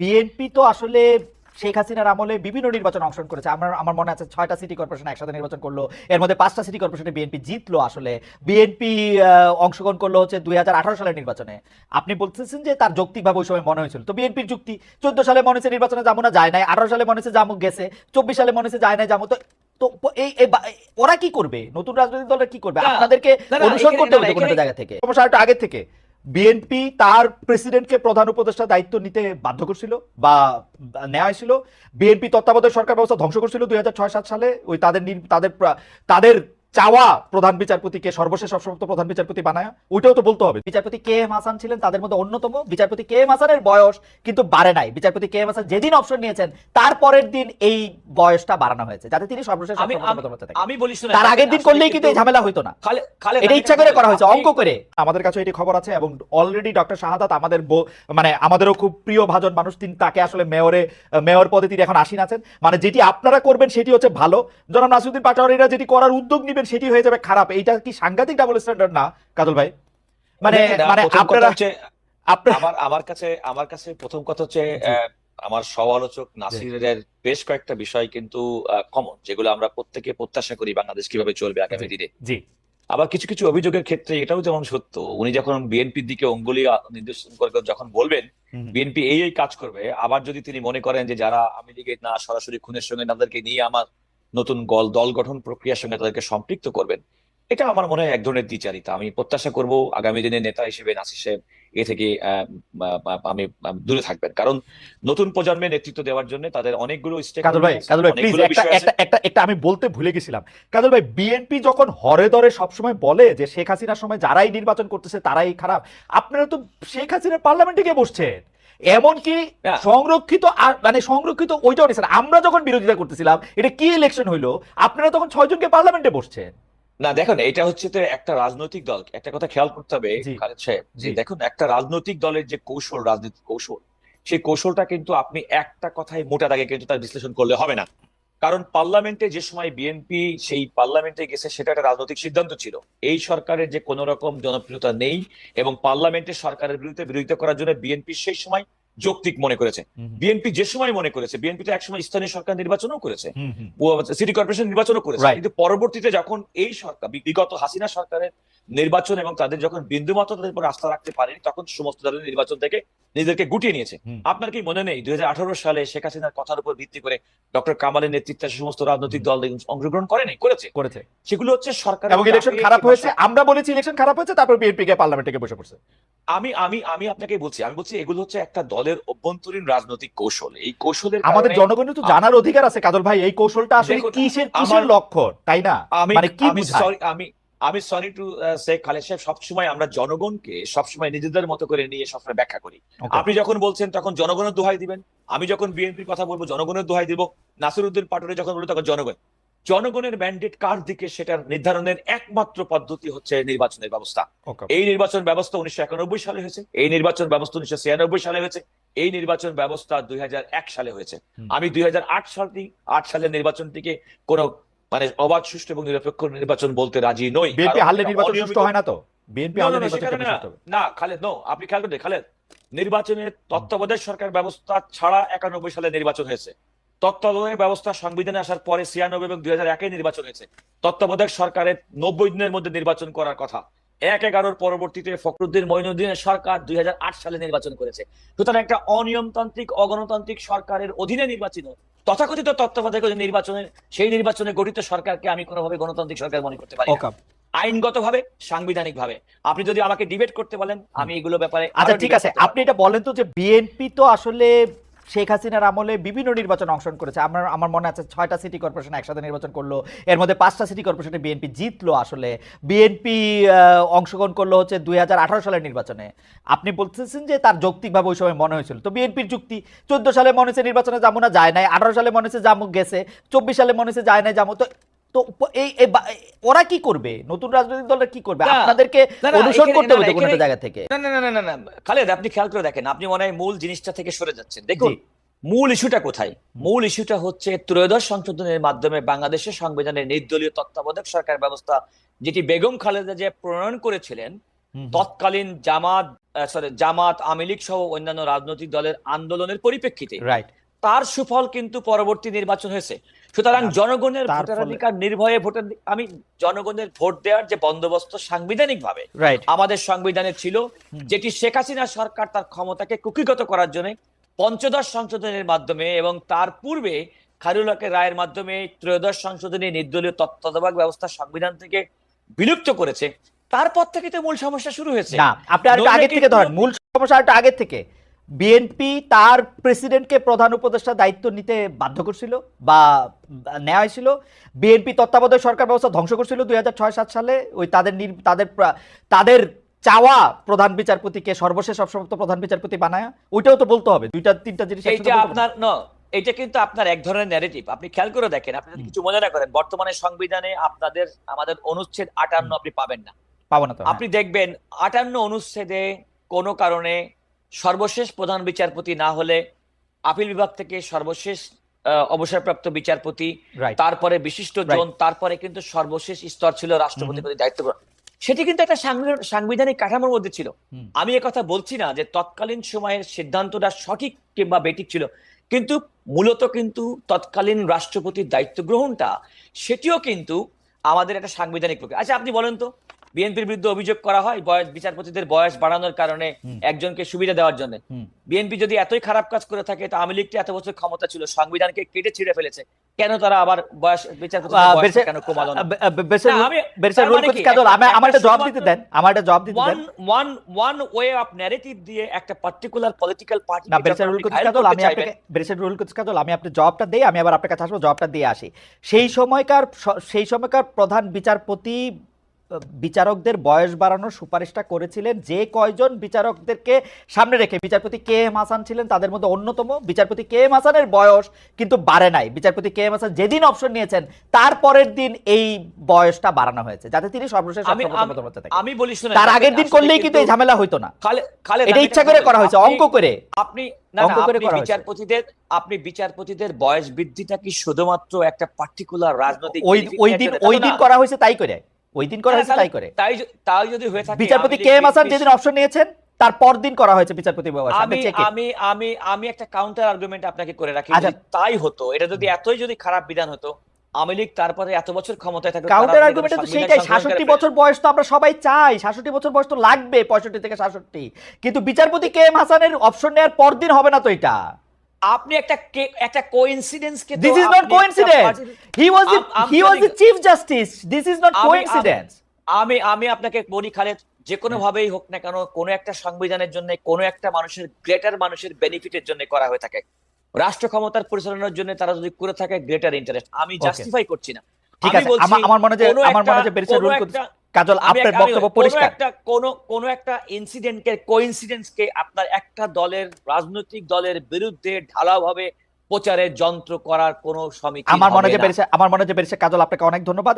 BNP তো আসলে শেখ হাসিনার আমলে বিভিন্ন নির্বাচন অংশগ্রহণ করেছে। আমার আমার মনে আছে ছয়টা সিটি কর্পোরেশন একসাথে নির্বাচন করল। এর মধ্যে পাঁচটা সিটি কর্পোরেশনে বিএনপি জিতলো আসলে। বিএনপি অংশগ্রহণ করল হচ্ছে দুই সালের নির্বাচনে। আপনি বলতেছেন যে তার যৌক্তিকভাবে ওই সময় মনে হয়েছিল। তো বিএনপির যুক্তি চোদ্দ সালে মনে হচ্ছে নির্বাচনে যাব না যায় নাই। আঠারো সালে মনে হচ্ছে জামুক গেছে। চব্বিশ সালে মনে হচ্ছে যায় নাই যাব। তো তো এই ওরা কি করবে? নতুন রাজনৈতিক দলের কি করবে? আপনাদেরকে অনুসরণ করতে হবে কোনো জায়গা থেকে। সমস্যা আগে থেকে। বিএনপি তার প্রেসিডেন্টকে প্রধান উপদেষ্টা দায়িত্ব নিতে বাধ্য করছিল বা নেওয়া হয়েছিল। বিএনপি তত্ত্বাবধায়ক সরকার ব্যবস্থা ধ্বংস করছিল দুই হাজার ছয় সাত সালে। ওই তাদের তাদের তাদের চাওয়া প্রধান বিচারপতিকে সর্বশেষ অসমস্ত প্রধান বিচারপতি বানায়। ওইটাও তো বলতে হবে। বিচারপতি কে এম হাসান ছিলেন? তাদের মধ্যে অন্যতম বিচারপতি কে এম হাসানের বয়স কিন্তু বাড়ে নাই। বিচারপতি কে এম হাসান যেদিন অপশন নিয়েছেন তারপরের দিন এই বয়সটা বাড়ানো হয়েছে যাতে তিনি সর্বশেষ আমি বলি তার আগের দিন করলেই কিন্তু এই ঝামেলা হইতো না। এটা ইচ্ছা করে করা হয়েছে অঙ্ক করে। আমাদের কাছে এটি খবর আছে এবং অলরেডি ডক্টর শাহাদাত আমাদের মানে আমাদেরও খুব প্রিয় ভাজন মানুষ তিনি তাকে আসলে মেয়রে মেয়র পদে তিনি এখন আসীন আছেন। মানে যেটি আপনারা করবেন সেটি হচ্ছে ভালো। জনাব নাসিরুদ্দিন পাটোয়ারিরা যেটি করার উদ্যোগ নেবেন সেটি হয়ে যাবে খারাপ। এইটা কি সাংঘাতিক ডাবল স্ট্যান্ডার্ড না কাজল ভাই? মানে মানে আপনারা হচ্ছে, আপনারা আমার আমার কাছে আমার কাছে প্রথম কথা হচ্ছে আমার সমালোচক নাসিরের বেশ কয়েকটা বিষয় কিন্তু কমন যেগুলো আমরা প্রত্যেকে প্রত্যাশা করি বাংলাদেশ কীভাবে চলবে আগামী দিনে। জি। আবার কিছু কিছু অভিযোগের ক্ষেত্রে এটাও যেমন সত্য উনি যখন বিএনপির দিকে অঙ্গুলি নির্দেশন করে যখন বলবেন বিএনপি এই এই কাজ করবে আবার যদি তিনি মনে করেন যে যারা আওয়ামী লীগের না সরাসরি খুনের সঙ্গে তাদেরকে নিয়ে আমার নতুন গল দল গঠন প্রক্রিয়ার সঙ্গে তাদেরকে সম্পৃক্ত করবেন। এটা আমার মনে হয় এক ধরনের দ্বিচারিতা। আমি প্রত্যাশা করব আগামী দিনে নেতা হিসেবে নাসির সাহেব এ থেকে আমি দূরে থাকবেন। কারণ নতুন প্রজন্মের নেতৃত্ব দেওয়ার জন্য তাদের অনেকগুলো কাজল ভাই কাজল ভাই প্লিজ একটা একটা একটা একটা আমি বলতে ভুলে গেছিলাম। কাজল ভাই বিএনপি যখন হরে দরে সবসময় বলে যে শেখ হাসিনার সময় যারাই নির্বাচন করতেছে তারাই খারাপ আপনারা তো শেখ হাসিনার পার্লামেন্টে গিয়ে বসছেন। এমনকি। সংরক্ষিত মানে সংরক্ষিত ওইটাও নিয়েছেন আমরা যখন বিরোধিতা করতেছিলাম এটা কি ইলেকশন হইল? আপনারা তখন ছয়জনকে পার্লামেন্টে বসছেন। না দেখুন এটা হচ্ছে তো একটা রাজনৈতিক দল। একটা কথা খেয়াল করতে হবে খালেদ সাহেব যে দেখুন একটা রাজনৈতিক দলের যে কৌশল রাজনৈতিক কৌশল সেই কৌশলটা কিন্তু আপনি একটা কথায় মোটা দাগে কিন্তু তার বিশ্লেষণ করলে হবে না। কারণ পার্লামেন্টে যে সময় বিএনপি সেই পার্লামেন্টে গেছে, সেটা একটা রাজনৈতিক সিদ্ধান্ত ছিল। এই সরকারের যে কোনো রকম জনপ্রিয়তা নেই এবং পার্লামেন্টে সরকারের বিরুদ্ধে বিরোধিতা করার জন্য বিএনপি সেই সময় যৌক্তিক মনে করেছে। বিএনপি যে সময় মনে করেছে বিএনপি তো একসময় স্থানীয় সরকার নির্বাচনও করেছে। সিটি কর্পোরেশন নির্বাচনও করেছে। কিন্তু পরবর্তীতে যখন এই সরকার বিগত হাসিনা সরকারের নির্বাচন এবং তাদের যখন বিন্দুমাত্র তাদের উপর আস্থা রাখতে পারেনি তখন সমস্ত ধরনের নির্বাচন থেকে নিজেদেরকে গুটিয়ে নিয়েছে। আপনার কি মনে নেই? দুই সালে শেখ হাসিনার কথার উপর ভিত্তি করে ডক্টর কামালের নেতৃত্বে সমস্ত রাজনৈতিক দল অংশগ্রহণ করেনি করেছে? করেছে। সেগুলো হচ্ছে সরকার এবং ইলেকশন খারাপ হয়েছে। আমরা বলেছি ইলেকশন খারাপ হয়েছে তারপর বিএনপি কে পার্লামেন্টে বসে পড়ছে। আমি আমি আমি আপনাকে বলছি আমি বলছি এগুলো হচ্ছে একটা দলের অভ্যন্তরীণ রাজনৈতিক কৌশল। এই কৌশলের আমাদের জনগণের তো জানার অধিকার আছে কাজল ভাই। এই কৌশলটা আসলে কিসের কিসের লক্ষণ তাই না? আমি মানে কি বুঝায়? সরি আমি আমি সরি টু সে খালেদ সাহেব সবসময় আমরা জনগণকে সবসময় নিজেদের মতো করে নিয়ে সবসময় ব্যাখ্যা করি। আপনি যখন বলছেন তখন জনগণের দোহাই দিবেন। আমি যখন বিএনপির কথা বলব জনগণের দোহাই দিব। নাসিরউদ্দিন পাটোয়ারি যখন বলব তখন জনগণ জনগণের ম্যান্ডেট কার দিকে সেটার নির্ধারণের একমাত্র পদ্ধতি হচ্ছে নির্বাচনের ব্যবস্থা। এই নির্বাচন ব্যবস্থা উনিশশো একানব্বই সালে হয়েছে এই নির্বাচন ব্যবস্থা উনিশশো ছিয়ানব্বই সালে হয়েছে এই নির্বাচন ব্যবস্থা দুই সালে হয়েছে। আমি দুই সাল আট সালের নির্বাচনটিকে কোন মানে অবাধ সুষ্ঠু এবং নিরপেক্ষ নির্বাচন বলতে রাজি নই নির্বাচন সুষ্ঠু হয় না তো? বিএনপি না। খালেদ নো আপনি খেয়াল খালেদ নির্বাচনের তত্ত্বাবধায়ক সরকার ব্যবস্থা ছাড়া একানব্বই সালে নির্বাচন হয়েছে। তত্ত্বাবধায়ক ব্যবস্থা সংবিধানে আসার পরে ছিয়ানব্বই এবং দুই হাজার একে নির্বাচন হয়েছে। তত্ত্বাবধায়ক সরকারের নব্বই দিনের মধ্যে নির্বাচন করার কথা। এক এগারোর পরবর্তীতে ফখরুদ্দিন মঈনুদ্দিনের সরকার দুই হাজার আট সালে নির্বাচন করেছে। সুতরাং একটা অনিয়মতান্ত্রিক অগণতান্ত্রিক সরকারের অধীনে নির্বাচিত তথাকথিত তত্ত্বাবধায়ক যে নির্বাচনের সেই নির্বাচনে গঠিত সরকারকে আমি কোনোভাবে গণতান্ত্রিক সরকার মনে করতে পারি. আইনগতভাবে সাংবিধানিক ভাবে আপনি যদি আমাকে ডিবেট করতে বলেন আমি এগুলো ব্যাপারে আচ্ছা ঠিক আছে। আপনি এটা বলেন তো যে বিএনপি তো আসলে শেখ হাসিনার আমলে বিভিন্ন নির্বাচন অংশগ্রহণ করেছে। আমার আমার মনে আছে ছয়টা সিটি কর্পোরেশন একসাথে নির্বাচন করল। এর মধ্যে পাঁচটা সিটি কর্পোরেশনে বিএনপি জিতলো আসলে। বিএনপি অংশগ্রহণ করল হচ্ছে দুই হাজার আঠারো সালের নির্বাচনে। আপনি বলতেছেন যে তার যৌক্তিকভাবে ওই সময় মনে হয়েছিল। তো বিএনপির যুক্তি, চোদ্দ সালে মনে হচ্ছে নির্বাচনে যাব না, যায় নাই। আঠারো সালে মনে হচ্ছে জামুক গেছে। চব্বিশ সালে মনে হচ্ছে যায় নাই, যাব। তো তো এই ওরা কি করবে? নতুন রাজনৈতিক দলরা কি করবে? আপনাদেরকে অনুসরণ করতে হবে না, কোনো একটা জায়গা থেকে। না না না না না খালেদ আপনি খেয়াল করে দেখেন আপনি মনে হয় মূল জিনিসটা থেকে সরে যাচ্ছেন। দেখুন মূল ইস্যুটা কোথায়? মূল ইস্যুটা হচ্ছে ত্রয়োদশ সংশোধনের মাধ্যমে বাংলাদেশের সংবিধানের নির্দলীয় তত্ত্বাবধায়ক সরকার ব্যবস্থা যেটি বেগম খালেদা যে প্রণয়ন করেছিলেন তৎকালীন জামাত সরি জামাত আওয়ামী লীগ সহ অন্যান্য রাজনৈতিক দলের আন্দোলনের পরিপ্রেক্ষিতে। রাইট তার সুফল কিন্তু পরবর্তী নির্বাচন হয়েছে। সুতরাং জনগণের ভোটাধিকার নির্ভয়ে ভোটার আমি জনগণের ভোট দেওয়ার যে বন্দোবস্ত সাংবিধানিক ভাবে আমাদের সংবিধানে ছিল যেটি শেখ হাসিনা সরকার তার ক্ষমতাকে কুক্ষিগত করার জন্য পঞ্চদশ সংশোধনের মাধ্যমে এবং তার পূর্বে খারুলাকে রায়ের মাধ্যমে ত্রয়োদশ সংশোধনী নির্দলীয় তত্ত্বাবধায়ক ব্যবস্থা সংবিধান থেকে বিলুপ্ত করেছে। তারপর থেকে তো মূল সমস্যা শুরু হয়েছে। না আপনি আগে থেকে ধরেন মূল সমস্যা আগে থেকে। বিএনপি তার প্রেসিডেন্টকে প্রধান উপদেষ্টা দায়িত্ব নিতে বাধ্য করছিল বা নেওয়া হয়েছিল। বিএনপি তত্ত্বাবধায়ক সরকার ব্যবস্থা ধ্বংস করছিল দুই হাজার ছয় সাত সালে। ওই তাদের তাদের তাদের চাওয়া প্রধান বিচারপতিকে সর্বশেষ অবসমাপ্ত প্রধান বিচারপতি বানায়। ওইটাও তো বলতে হবে। দুইটা তিনটা জিনিস আপনার ন এটা কিন্তু আপনার এক ধরনের ন্যারেটিভ আপনি খেয়াল করে দেখেন আপনি কিছু মনে না করেন বর্তমানে সংবিধানে আপনাদের আমাদের অনুচ্ছেদ আটান্ন আপনি পাবেন না। পাবো না হ্যাঁ। আপনি দেখবেন আটান্ন অনুচ্ছেদে কোনো কারণে সর্বশেষ প্রধান বিচারপতি না হলে আপিল বিভাগ থেকে সর্বশেষ অবসরপ্রাপ্ত বিচারপতি তারপরে বিশিষ্ট জন তারপরে কিন্তু সর্বশেষ স্তর ছিল রাষ্ট্রপতি দায়িত্ব গ্রহণ। সেটি কিন্তু একটা সাংবিধানিক কাঠামোর মধ্যে ছিল। আমি কথা বলছি না যে তৎকালীন সময়ের সিদ্ধান্তটা সঠিক কিংবা বেঠিক ছিল। কিন্তু মূলত কিন্তু তৎকালীন রাষ্ট্রপতির দায়িত্ব গ্রহণটা সেটিও কিন্তু আমাদের একটা সাংবিধানিক প্রক্রিয়া। আচ্ছা আপনি বলেন তো বিএনপির বিরুদ্ধে অভিযোগ করা হয় বয়স বিচারপতিদের বয়স বাড়ানোর কারণে একজনকে সুবিধা দেওয়ার জন্য। বিএনপি যদি এতই খারাপ কাজ করে থাকে তা আওয়ামী লীগটি এত বছর ক্ষমতা ছিল সংবিধানকে কেটে ছিঁড়ে ফেলেছে। কেন তারা আবার বয়স বিচারপতি কেন কমালো না? মানে একটা- আমার একটা একটা জবাব দিতে দেন আমার একটা জবাব দিতে দেন। One one way of narrative দিয়ে একটা পার্টিকুলার পলিটিক্যাল পার্টি না বেরসের রুল আমি আপনাকে বেরসের রুল করছি কাজল আমি আপনার জবাবটা দেই আমি আবার আপনার কাছে আসব জবাবটা দিয়ে আসি। সেই সময়কার সেই সময়কার প্রধান বিচারপতি বিচারকদের বয়স বাড়ানোর সুপারিশটা করেছিলেন। যে কয়জন বিচারকদেরকে সামনে রেখে বিচারপতি কে এম হাসান ছিলেন তাদের মধ্যে অন্যতম বিচারপতি কে এম হাসানের বয়স কিন্তু বাড়ে নাই। বিচারপতি কে এম হাসান যেদিন অপশন নিয়েছেন তারপরের দিন এই বয়সটা বাড়ানো হয়েছে যাতে তিনি সর্বশেষ আমি বলি শুনে তার আগের দিন করলেই কিন্তু এই ঝামেলা হইতো না। এটা ইচ্ছা করে করা হয়েছে। অঙ্ক করে। আপনি। বিচারপতিদের আপনি বিচারপতিদের বয়স বৃদ্ধিটা কি শুধুমাত্র একটা পার্টিকুলার রাজনৈতিক ওই দিন ওই দিন করা হয়েছে তাই করে। ওই দিন করা হয়েছে তাই করে তাই তাই যদি হয়ে থাকে বিচারপতি কে এম হাসান যেদিন অপশন নিয়েছেন তার পরদিন করা হয়েছে বিচারপতি আমি। আমি আমি আমি একটা কাউন্টার আর্গুমেন্ট আপনাকে করে রাখি আচ্ছা। তাই হতো এটা যদি এতই যদি খারাপ বিধান হতো আওয়ামী লীগ তারপরে এত বছর ক্ষমতায় থাকতো কাউন্টার আর্গুমেন্টে তো সেইটাই সংশোধন করে সাতষট্টি ফেলে। বছর বয়স তো আমরা সবাই চাই সাতষট্টি বছর বয়স তো লাগবে পঁয়ষট্টি থেকে সাতষট্টি কিন্তু বিচারপতি কে এম হাসানের অপশন নেওয়ার পরদিন হবে না তো এটা আপনি একটা একটা coincidence K this is not coincidence he was I'm he was the chief justice this is not coincidence আমি আমি আপনাকে বলি খালেদ যে কোনো ভাবেই হোক না কেন কোনো একটা সংবিধানের জন্য কোনো একটা মানুষের গ্রেটার মানুষের বেনিফিটের জন্য করা হয়ে থাকে। রাষ্ট্র ক্ষমতার পরিচালনার জন্য তারা যদি করে থাকে গ্রেটার ইন্টারেস্ট আমি জাস্টিফাই করছি না। ঠিক আছে। বলছি, আমার মনে যে কোনো আমার মনে একটা- যে বেরিসের রুল একটা- কাজল আপনার বক্তব্য কোনো পরিষ্কার। একটা কোন কোন একটা ইনসিডেন্টকে কোইন্সিডেন্সকে আপনার একটা দলের রাজনৈতিক দলের বিরুদ্ধে ঢালাও ভাবে প্রচারের যন্ত্র করার কোন সমিতি আমার মনে যে পেরেছে আমার মনে যে পেরেছে কাজল আপনাকে অনেক ধন্যবাদ।